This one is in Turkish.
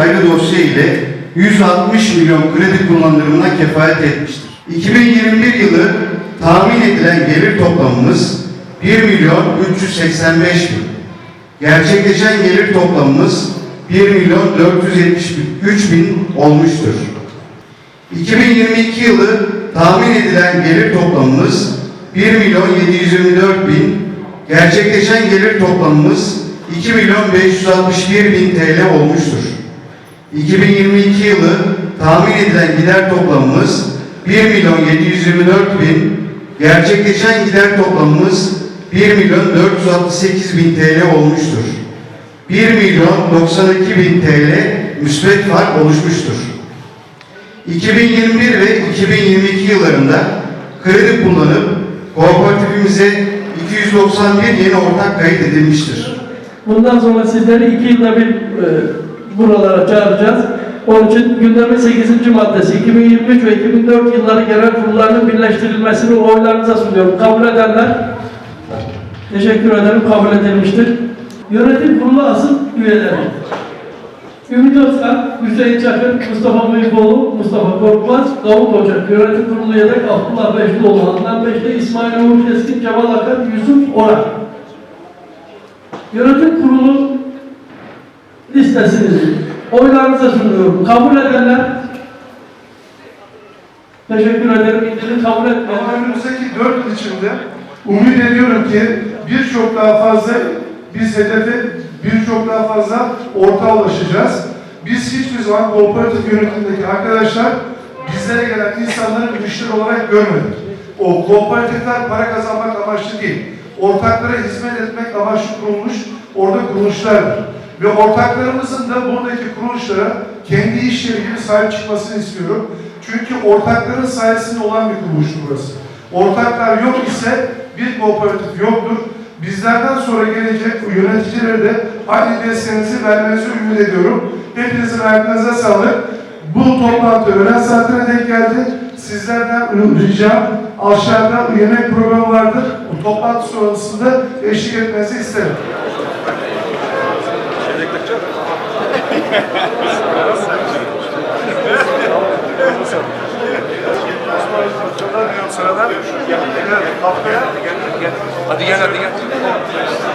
ayrı dosya ile 160 milyon kredi kullandırımına kefalet etmiştir. 2021 yılı tahmin edilen gelir toplamımız 1 milyon 385 bin. Gerçekleşen gelir toplamımız 1 milyon 473 bin olmuştur. 2022 yılı tahmin edilen gelir toplamımız 1 milyon 724 bin, gerçekleşen gelir toplamımız 2 milyon 561 bin TL olmuştur. 2022 yılı tahmin edilen gider toplamımız 1 milyon 724 bin, gerçekleşen gider toplamımız 1 milyon 468 bin TL olmuştur. 1 milyon 92 bin TL müsbet fark oluşmuştur. 2021 ve 2022 yıllarında kredi kullanıp kooperatifimize 291 yeni ortak kayıt edilmiştir. Bundan sonra sizleri iki yılda bir e, buralara çağıracağız. Onun için gündemin 8. maddesi 2023 ve 2004 yılları genel kurullarının birleştirilmesini oylarınıza sunuyorum. Kabul edenler teşekkür ederim. Kabul edilmiştir. Yönetim kurulu asıl üyeleri. Ümit Özkan, Hüseyin Çakır, Mustafa Büyükoğlu, Mustafa Korkmaz, Davut Ocak, Yönetim Kurulu Yedek, Abdullah Beşlioğlu, Adnan Beşli, İsmail Uğur Keskin, Cemal Akar, Yusuf Orak. Yönetim kurulu listesini oylarınıza sunuyorum. Kabul edenler teşekkür ederim. İndirin kabul Ama etmeyenler önümüzdeki dört yıl içinde umut ediyorum ki birçok daha fazla biz hedefe birçok daha fazla ortağa ulaşacağız. Biz hiçbir zaman kooperatif yönetimindeki arkadaşlar bizlere gelen insanları müşteri olarak görmedik. O kooperatifler para kazanmak amaçlı değil. Ortaklara hizmet etmek amaçlı kurulmuş orada kuruluşlardır. Ve ortaklarımızın da buradaki kuruluşlara kendi işleri gibi sahip çıkmasını istiyorum. Çünkü ortakların sayesinde olan bir kuruluştur burası. Ortaklar yok ise bir kooperatif yoktur. Bizlerden sonra gelecek yöneticilere de aynı desteğinizi vermenizi ümit ediyorum. Hepinizin ayaklarınıza sağlık. Bu toplantı öğlen saatine denk geldi. Sizlerden ricam aşağıda yemek programı vardır. Bu toplantı sonrasında eşlik etmenizi isterim. Hadi gel hadi gel.